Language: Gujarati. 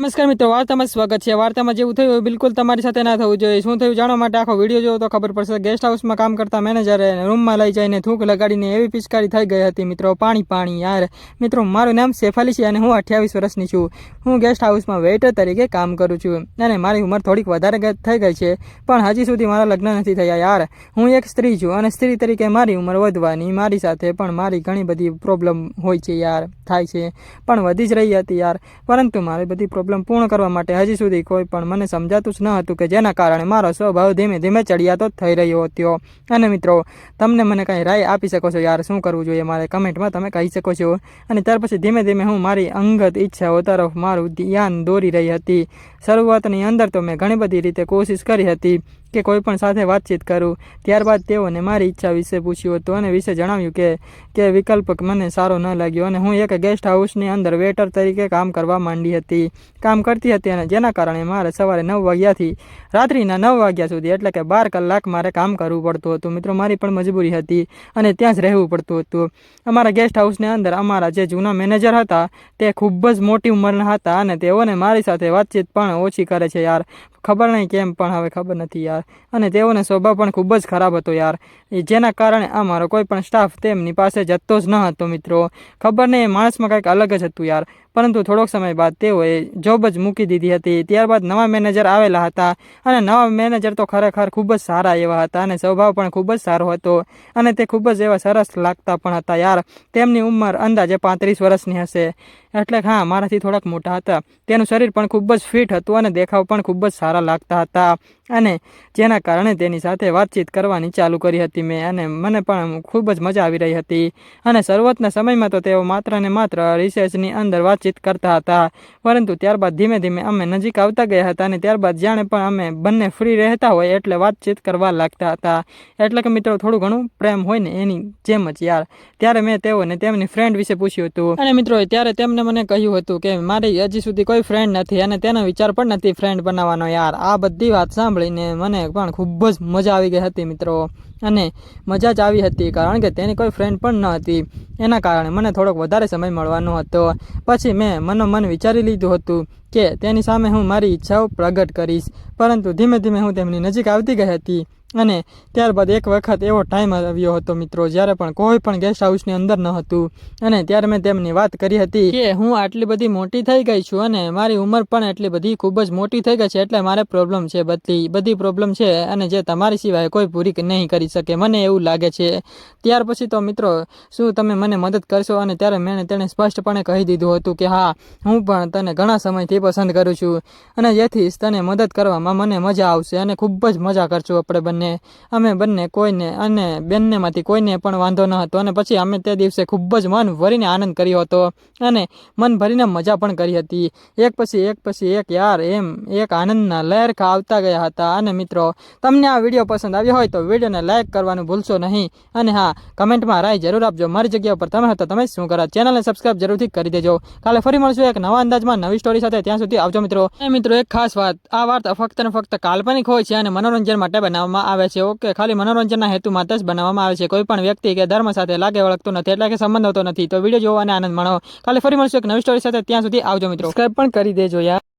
નમસ્કાર મિત્રો, વાર્તામાં સ્વાગત છે. વાર્તામાં જેવું થયું બિલકુલ તમારી સાથે ના થવું જોઈએ. શું થયું જાણવા માટે આખો વીડિયો જોવો તો ખબર પડશે. ગેસ્ટ હાઉસમાં કામ કરતા મેનેજરે રૂમમાં લઈ જઈને થૂંક લગાડીને એવી પિચકારી થઈ ગઈ હતી. મિત્રો, પાણી પાણી, યાર. મિત્રો, મારું નામ શેફાલી છે અને હું અઠ્યાવીસ વર્ષની છું. હું ગેસ્ટ હાઉસમાં વેઇટર તરીકે કામ કરું છું. અને મારી ઉંમર થોડીક વધારે થઈ ગઈ છે. પણ હજી સુધી મારા લગ્ન નથી થયા, યાર. હું એક સ્ત્રી છું અને સ્ત્રી તરીકે મારી ઉંમર વધવાની. મારી સાથે પણ મારી ઘણી બધી પ્રોબ્લેમ હોય છે, યાર. થાય છે. પણ વધી જ રહી હતી, યાર. પરંતુ મારી બધી પ્રોબ્લેમ પૂર્ણ કરવા માટે હજી સુધી કોઈ પણ મને સમજાતું જ ન હતું કે જેના કારણે મારો સ્વભાવ ધીમે ધીમે ચડિયાતો થઈ રહ્યો હતો. અને મિત્રો, તમને મને કંઈ રાય આપી શકો છો યાર? શું કરવું જોઈએ મારે? કમેન્ટમાં તમે કહી શકો છો. અને ત્યાર પછી ધીમે ધીમે હું મારી અંગત ઈચ્છાઓ તરફ મારું ધ્યાન દોરી રહી હતી. શરૂઆતની અંદર તો મેં ઘણી બધી રીતે કોશિશ કરી હતી કે કોઈ પણ સાથે વાતચીત કરું, ત્યારબાદ તેઓને મારી ઈચ્છા વિશે પૂછ્યું હતું અને વિશે જણાવ્યું કે કે વિકલ્પ મને સારો ન લાગ્યો અને હું એક ગેસ્ટ હાઉસની અંદર વેટર તરીકે કામ કરવા માંડી હતી. કામ કરતી હતી અને જેના કારણે મારે સવારે નવ વાગ્યાથી રાત્રિના નવ વાગ્યા સુધી એટલે કે બાર કલાક મારે કામ કરવું પડતું હતું. મિત્રો, મારી પણ મજબૂરી હતી અને ત્યાં જ રહેવું પડતું હતું. અમારા ગેસ્ટ હાઉસની અંદર અમારા જે જૂના મેનેજર હતા, તે ખૂબ જ મોટી ઉંમરના હતા અને તેઓને મારી સાથે વાતચીત પણ ઓછી કરે છે યાર. ખબર નહીં કેમ, પણ હવે ખબર નથી યાર. અને તેઓનો સ્વભાવ પણ ખૂબ જ ખરાબ હતો યાર. જેના કારણે અમારો કોઈ પણ સ્ટાફ તેમની પાસે જતો જ ન હતો મિત્રો. ખબર નહીં, એ માણસમાં કંઈક અલગ જ હતું યાર. પરંતુ થોડોક સમય બાદ તેઓએ જોબ જ મૂકી દીધી હતી. ત્યારબાદ નવા મેનેજર આવેલા હતા અને નવા મેનેજર તો ખરેખર ખૂબ જ સારા એવા હતા અને સ્વભાવ પણ ખૂબ જ સારો હતો અને તે ખૂબ જ એવા સરસ લાગતા પણ હતા. યાર, તેમની ઉંમર અંદાજે પાંત્રીસ વર્ષની હશે. એટલે હા, મારાથી થોડાક મોટા હતા. તેનું શરીર પણ ખૂબ જ ફિટ હતું અને દેખાવ પણ ખૂબ જ સારા લાગતા હતા. અને જેના કારણે તેની સાથે વાતચીત કરવાની ચાલુ કરી હતી મેં અને મને પણ ખૂબ જ મજા આવી રહી હતી. અને શરૂઆતના સમયમાં તો તેઓ માત્ર ને માત્ર રિસર્ચની અંદર વાતચીત કરતા હતા. પરંતુ ત્યારબાદ ધીમે ધીમે અમે નજીક આવતા ગયા હતા અને ત્યારબાદ જાણે પણ અમે બંને ફ્રી રહેતા હોય એટલે વાતચીત કરવા લાગતા હતા. એટલે કે મિત્રો, થોડું ઘણું પ્રેમ હોય ને એની જેમ જ યાર. ત્યારે મેં તેઓને તેમની ફ્રેન્ડ વિશે પૂછ્યું હતું. અને મિત્રો, ત્યારે તેમને મને કહ્યું હતું કે મારી હજી સુધી કોઈ ફ્રેન્ડ નથી અને તેનો વિચાર પણ નથી ફ્રેન્ડ બનાવવાનો યાર. આ બધી વાત સાંભળીને મને પણ ખૂબ જ મજા આવી ગઈ હતી, મિત્રો. અને મજા જ આવી હતી, કારણ કે તેની કોઈ ફ્રેન્ડ પણ ન હતી. એના કારણે મને થોડોક વધારે સમય મળવાનો હતો. પછી મેં મનોમન વિચારી લીધું હતું કે તેની સામે હું મારી ઈચ્છાઓ પ્રગટ કરીશ, પરંતુ ધીમે ધીમે હું તેમની નજીક આવતી ગઈ હતી. અને ત્યારબાદ એક વખત એવો ટાઈમ આવ્યો હતો મિત્રો, જ્યારે પણ કોઈ પણ ગેસ્ટ હાઉસની અંદર ન હતું. અને ત્યારે મેં તેમની વાત કરી હતી કે, હું આટલી બધી મોટી થઈ ગઈ છું અને મારી ઉંમર પણ એટલી બધી ખૂબ જ મોટી થઈ ગઈ છે, એટલે મારે પ્રોબ્લેમ છે બધી બધી પ્રોબ્લેમ છે અને જે તમારી સિવાય કોઈ પૂરી નહીં કરી શકે, મને એવું લાગે છે. ત્યાર પછી તો મિત્રો, શું તમે મને મદદ કરશો? અને ત્યારે મેં તેણે સ્પષ્ટપણે કહી દીધું હતું કે, હા, હું પણ તને ઘણા સમયથી પસંદ કરું છું અને જેથી તને મદદ કરવામાં મને મજા આવશે અને ખૂબ જ મજા કરશું આપણે બંને. અમે બંને કોઈને અને બંનેમાંથી કોઈને પણ વાંધો ન હતો. અને પછી અમે તે દિવસે ખૂબ જ મન ભરીને આનંદ કર્યો હતો અને મન ભરીને મજા પણ કરી હતી. એક પછી એક પછી એક યાર એમ એક આનંદના લહેરખા આવતા ગયા હતા. અને મિત્રો, તમને આ વીડિયો પસંદ આવ્યો હોય તો વિડીયોને લાઇક કરવાનું ભૂલશો નહીં. અને હા, કમેન્ટમાં રાય જરૂર આપજો. મારી જગ્યા પર તમે હતા તમે શું કરો. ચેનલને સબસ્ક્રાઇબ જરૂરથી કરી દેજો. કાલે ફરી મળશું એક નવા અંદાજમાં નવી સ્ટોરી સાથે. ત્યાં સુધી આવજો મિત્રો. અને મિત્રો, એક ખાસ વાત. આ વાર્તા ફક્ત ને ફક્ત કાલ્પનિક હોય છે અને મનોરંજન માટે બનાવવામાં આવે છે. ઓકે ખાલી મનોરંજનના હેતુ માટે જ બનાવવામાં આવે છે. કોઈ પણ વ્યક્તિ કે ધર્મ સાથે લાગે વળગતો નથી એટલે કે સંબંધ હોતો નથી. તો વીડિયો જોવો અને આનંદ માણો. ખાલી ફરી મળશું એક નવી સ્ટોરી સાથે. ત્યાં સુધી આવજો મિત્રો. સબસ્ક્રાઈબ પણ કરી દેજો યાર.